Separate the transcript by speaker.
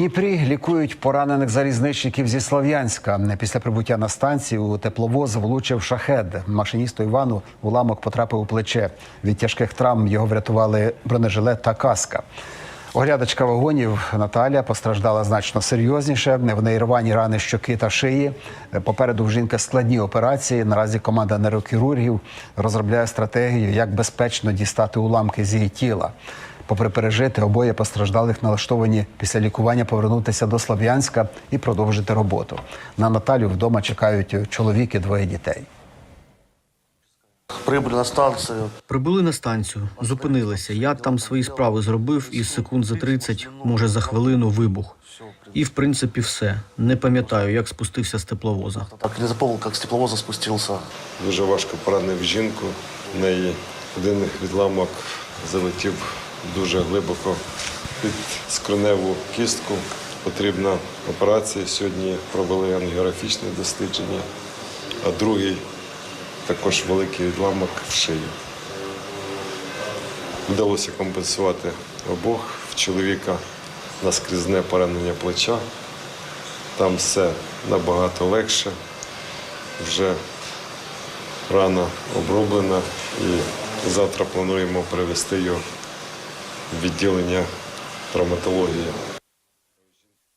Speaker 1: Дніпрі лікують поранених залізничників зі Слов'янська. Після прибуття на станцію у тепловоз влучив шахед. Машиністу Івану уламок потрапив у плече. Від тяжких травм його врятували бронежилет та каска. Оглядачка вагонів Наталя постраждала значно серйозніше. В неї рвані рани щоки та шиї. Попереду в жінки складні операції. Наразі команда нейрохірургів розробляє стратегію, як безпечно дістати уламки з її тіла. Попри пережити, обоє постраждалих налаштовані після лікування повернутися до Слов'янська і продовжити роботу. На Наталю вдома чекають чоловік і двоє дітей.
Speaker 2: Прибыли на станцію.
Speaker 3: Прибули на станцію, зупинилися. Я там свої справи зробив і секунд за 30, може за хвилину вибух. І в принципі все. Не пам'ятаю, як спустився з тепловоза.
Speaker 2: Так не запомнил, как с тепловоза спустился.
Speaker 4: Дуже важко поранив жінку. В неї один відламок залетів дуже глибоко під скроневу кістку. Потрібна операція. Сьогодні провели ангіографічне дослідження, а другий також великий відламок в шию. Вдалося компенсувати обох. В чоловіка наскрізне поранення плеча. Там все набагато легше. Вже рана оброблена і завтра плануємо перевести його в відділення травматології